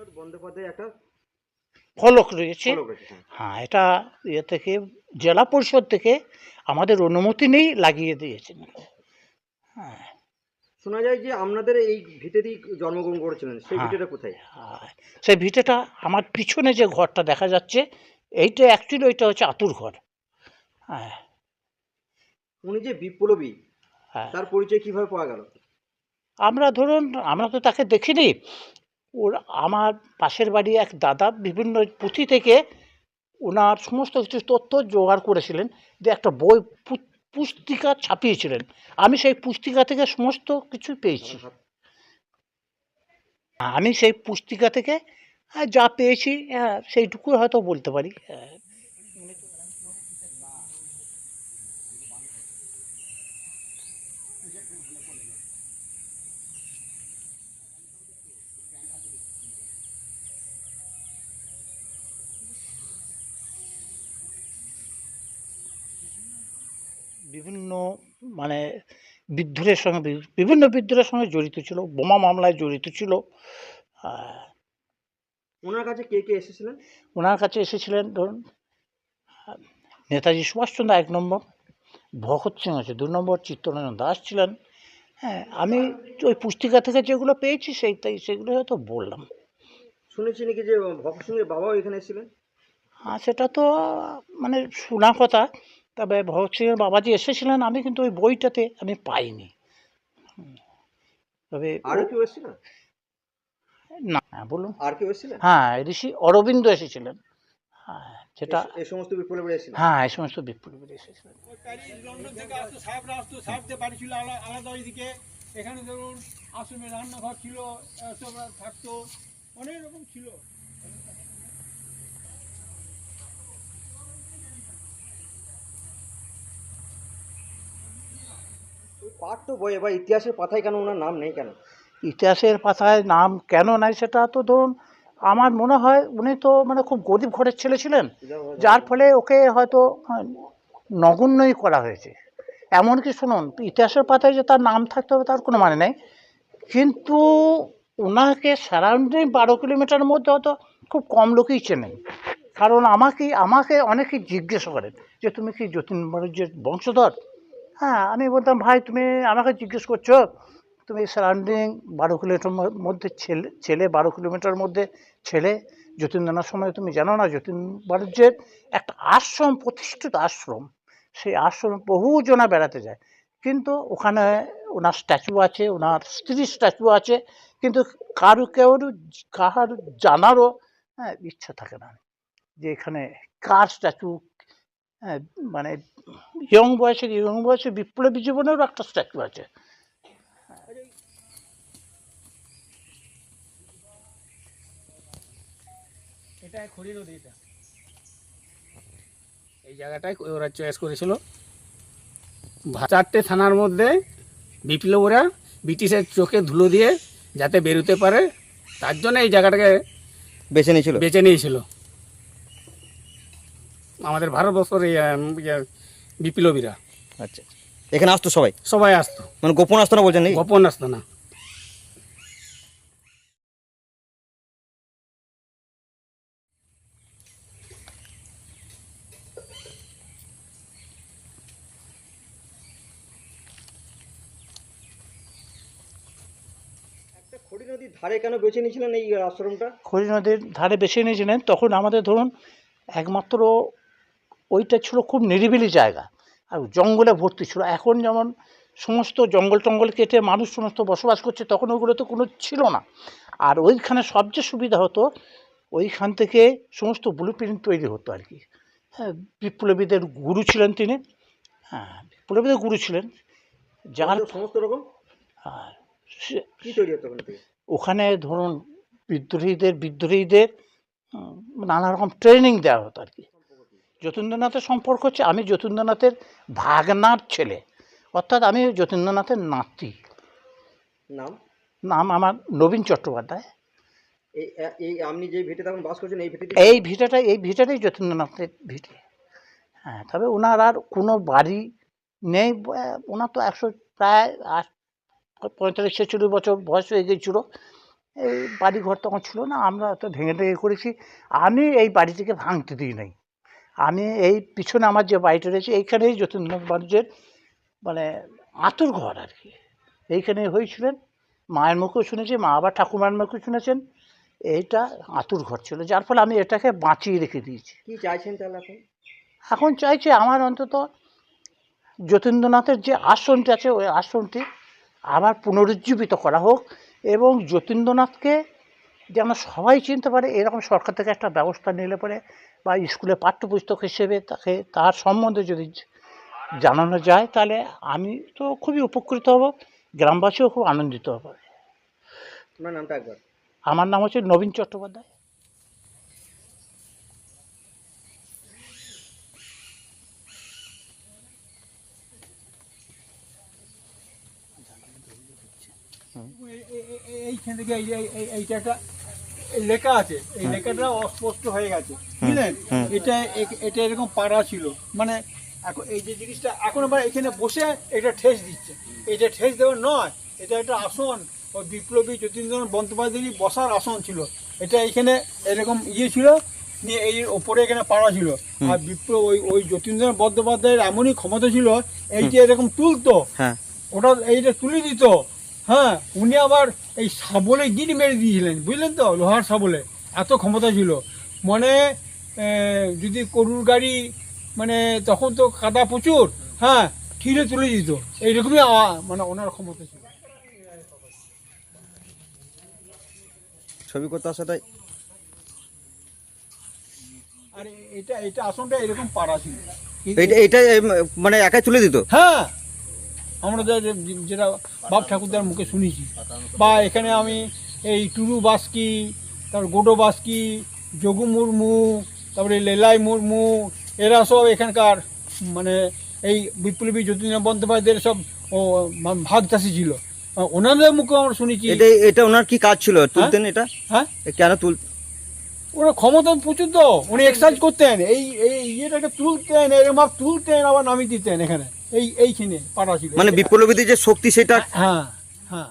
রবীন্দ্রনাথ বন্দ্যোপাধ্যায় একটা ফলক রয়েছে। হ্যাঁ। হ্যাঁ এটা ইয়ে থেকে জেলা পরিষদ থেকে আমাদের অনুমতি নেই লাগিয়ে দিয়েছেন। হ্যাঁ। শোনা যায় যে আপনাদের এই ভিটেতেই জন্মগ্রহণ করেছিলেন সেই হ্যাঁ। ভিটেটা কোথায়? আর সেই ভিটেটা আমার পিছনে যে ঘরটা দেখা যাচ্ছে এইটা অ্যাকচুয়ালি ওইটা হচ্ছে আতুর ঘর। হ্যাঁ। উনি যে বিপ্লবী হ্যাঁ। তার পরিচয় কীভাবে পাওয়া গেল? আমরা ধরুন আমরা তো তাকে দেখিনি ওর আমার পাশের বাড়ি এক দাদা বিভিন্ন পুঁথি থেকে ওনার সমস্ত কিছু তথ্য জোগাড় করেছিলেন যে একটা বই পুস্তিকা ছাপিয়েছিলেন আমি সেই পুস্তিকা থেকে সমস্ত কিছু পেয়েছি আমি সেই পুস্তিকা থেকে যা পেয়েছি হ্যাঁ, সেইটুকুই হয়তো বলতে পারি হ্যাঁ। বিভিন্ন মানে বিদ্রোহের সঙ্গে বিভিন্ন বিদ্রোহের সঙ্গে জড়িত ছিল বোমা মামলায় জড়িত ছিল ওনার কাছে কে কে এসেছিলেন? ওনার কাছে এসেছিলেন ধরুন নেতাজি সুভাষচন্দ্র এক নম্বর ভগৎ সিং আছে দু নম্বর চিত্তরঞ্জন দাস ছিলেন হ্যাঁ আমি ওই পুস্তিকা থেকে যেগুলো পেয়েছি সেইটাই সেগুলো হয়তো বললাম। শুনেছি নাকি যে ভগৎ সিংয়ের বাবাও এখানে এসেছিলেন? হ্যাঁ সেটা তো মানে শোনা কথা তবে ভগৎ সিংয়ের বাবাজি এসেছিলেন আমি কিন্তু ওই বইটাতে আমি পাইনি। তবে আরও কেউ এসেছিলেন না হ্যাঁ, বলুন। আর কেউ এসেছিলেন হ্যাঁ ঋষি অরবিন্দ এসেছিলেন। হ্যাঁ এ- এই সমস্ত বিপ্লবীরা এসেছিলেন হ্যাঁ এই সমস্ত বিপ্লবীরা এসেছিলেন লন্ডন থেকে আসতো সাহেবরা আসতো সাহেবদের বাড়ি ছিল আলাদা ওইদিকে এখানে ধরুন আশ্রমে রান্নাঘর ছিল থাকতো অনেক রকম ছিল। পাঠ্য বইয়ে বা ইতিহাসের পাতায় কেন ওনার নাম নেই কেন? ইতিহাসের পাতায় নাম কেন নাই সেটা তো ধরুন, আমার মনে হয় উনি তো মানে খুব গরিব ঘরের ছেলে ছিলেন, যার ফলে ওকে হয়তো নগণ্যই করা হয়েছে। এমনকি শুনুন, ইতিহাসের পাতায় যে তার নাম থাকতে হবে তার কোনো মানে নেই। কিন্তু ওনাকে সারাউন্ডিং বারো কিলোমিটার মধ্যে হয়তো খুব কম লোকই চেনেন। কারণ আমাকে আমাকে অনেকেই জিজ্ঞেস করেন যে, তুমি কি যতীন বাণিজ্যের বংশধর? হ্যাঁ আমি বলতাম, ভাই, তুমি আমাকে জিজ্ঞেস করছ, তুমি সারাউন্ডিং বারো কিলোমিটার মধ্যে ছেলে ছেলে বারো কিলোমিটার মধ্যে ছেলে যতীন্দ্রনাথ সময় তুমি জানো না, যতীন বাণিজ্যের একটা আশ্রম, প্রতিষ্ঠিত আশ্রম, সেই আশ্রমে বহু জনা বেড়াতে যায়, কিন্তু ওখানে ওনার স্ট্যাচু আছে, ওনার স্ত্রীর স্ট্যাচু আছে, কিন্তু কারও কেউ কাহার জানারও হ্যাঁ ইচ্ছা থাকে না, যে এখানে কার স্ট্যাচু মানে ইয়ং বয়সের ইয়ং বয়সে বিপ্লবী জীবনেরও একটা স্ট্যাচু আছে। এটা খড়ি নদী এটা। এই জায়গাটায় ওরা চয়েস করেছিল। চারটে থানার মধ্যে বিপ্লবীরা ব্রিটিশের চোখে ধুলো দিয়ে যাতে বেরোতে পারে তার জন্য এই জায়গাটাকে বেছে নিয়েছিল? বেছে নিয়েছিল। আমাদের ভারতবর্ষের ইয়ে, বিপ্লবীরা আচ্ছা এখানে আসতো সবাই? সবাই আসতো। মানে গোপন আসতো না বলছেন গোপন আসতো না। একটা খড়ি নদীর ধারে কেন বেছে নিয়েছিলেন এই আশ্রমটা? খড়ি নদীর ধারে বেছে নিয়েছিলেন তখন আমাদের ধরুন একমাত্র ওইটা ছিল খুব নিরিবিলি জায়গা। আর জঙ্গলে ভর্তি ছিল। এখন যেমন সমস্ত জঙ্গল টঙ্গল কেটে মানুষ সমস্ত বসবাস করছে তখন ওইগুলো তো কোনো ছিল না। আর ওইখানে সবচেয়ে সুবিধা হতো ওইখান থেকে সমস্ত ব্লু প্রিন্ট তৈরি হতো আর কি। হ্যাঁ বিপ্লবীদের গুরু ছিলেন তিনি। হ্যাঁ বিপ্লবীদের গুরু ছিলেন। যার সমস্ত রকম? ওখান ধরুন বিদ্রোহীদের বিদ্রোহীদের নানা রকম ট্রেনিং দেওয়া হতো আর কি। যতীন্দ্রনাথের সম্পর্ক হচ্ছে আমি যতীন্দ্রনাথের ভাগনার ছেলে। অর্থাৎ আমি যতীন্দ্রনাথের নাতি। নাম? নাম আমার নবীন চট্টোপাধ্যায়। এই আপনি যে ভিটে তখন বাস করছেন এই ভিটে এই ভিটাটা এই ভিটাটাই যতীন্দ্রনাথের ভিটে। হ্যাঁ তবে ওনার আর কোনো বাড়ি নেই। ওনার তো একশো প্রায় আট পঁয়তাল্লিশ ছেচল্লিশ বছর বয়স হয়ে গিয়েছিল। এই বাড়ি ঘর তখন ছিল না আমরা তো ভেঙে ভেঙে করেছি। আমি এই বাড়িটিকে ভাঙতে দিই নাই। আমি এই পিছনে আমার যে বাড়িটা রয়েছে এইখানেই যতীন্দ্রনাথ বাণিজ্যের মানে আতুর ঘর আর কি। এইখানে হয়েছিলেন মায়ের মুখেও শুনেছি মা আবার ঠাকুমার মুখেও শুনেছেন এইটা আতুর ঘর ছিল যার ফলে আমি এটাকে বাঁচিয়ে রেখে দিয়েছি। কি চাইছেন তাহলে এখন এখন চাইছি আমার অন্তত যতীন্দ্রনাথের যে আসনটি আছে ওই আসনটি আবার পুনরুজ্জীবিত করা হোক এবং যতীন্দ্রনাথকে যেন সবাই চিনতে পারে এরকম সরকার থেকে একটা ব্যবস্থা নিলে পরে বা স্কুলে পাঠ্যপুস্তক হিসেবে তাকে তার সম্বন্ধে যদি জানানো যায় তাহলে আমি তো খুবই উপকৃত হব গ্রামবাসীও খুব আনন্দিত হবে। আপনার নামটা একবার। আমার নাম হচ্ছে নবীন চট্টোপাধ্যায়। এই- এই- এই- এইখান থেকে এই যে এই- এই- এইটা একটা লেখা আছে। এই লেখাটা অস্পষ্ট হয়ে গেছে। বুঝলেন? এটা এটা এরকম পাড়া ছিল। মানে এখন এই যে জিনিসটা এখন আবার এখানে বসে এটা ঠেস দিচ্ছে। এটা ঠেস দেওয়ার নয় এটা একটা আসন। ও বিপ্লবী যতীন্দ্রনাথ বন্দ্যোপাধ্যায়েরই বসার আসন ছিল। এটা এখানে এরকম ইয়ে ছিল নিয়ে এই ওপরে এখানে পাড়া ছিল। আর বিপ্লব ওই ওই যতীন্দ্রনাথ বন্দ্যোপাধ্যায়ের এমনই ক্ষমতা ছিল এই যে এরকম তুলতো। হ্যাঁ। ওটা এইটা তুলে দিত। হ্যাঁ উনি আবার এই শাবলে গিট মেরে দিয়েছিলেন বুঝলেন তো? লোহার শাবলে এত ক্ষমতা ছিল। মানে যদি গরুর গাড়ি মানে তখন তো কাদা প্রচুর হ্যাঁ ঠিলে তুলে দিত। এইরকমই মানে ওনার ক্ষমতা ছিল। ছবি করতে আসাটাই আর এটা এটা আসনটা এরকম পাড়া ছিল। এটা এইটা মানে একাই তুলে দিত? হ্যাঁ। আমরা যেটা বাপ ঠাকুরদার মুখে শুনেছি। বা এখানে আমি এই টুরু বাস্কি তারপর গোডো বাস্কি যোগু মুর্মু তারপরে লেলাই মুর্মু এরা সব এখানকার মানে এই বিপ্লবী যতীন্দ্রনাথ বন্দ্যোপাধ্যায়ের সব ও ভাগ চাষি ছিল। ওনাদের মুখে আমরা শুনেছি। এটা এটা ওনার কি কাজ ছিল? তুলতেন এটা? হ্যাঁ? কেন তুল ওরা ক্ষমতা প্রচুর তো। উনি এক্সারসাইজ করতেন। এই এই ইয়েটাকে তুলতেন এরকম ভাব তুলতেন আবার নামিয়ে দিতেন এখানে। এই এইখানে পাড়া ছিল। মানে বিপ্লবীদের যে শক্তি সেটা হ্যাঁ হ্যাঁ।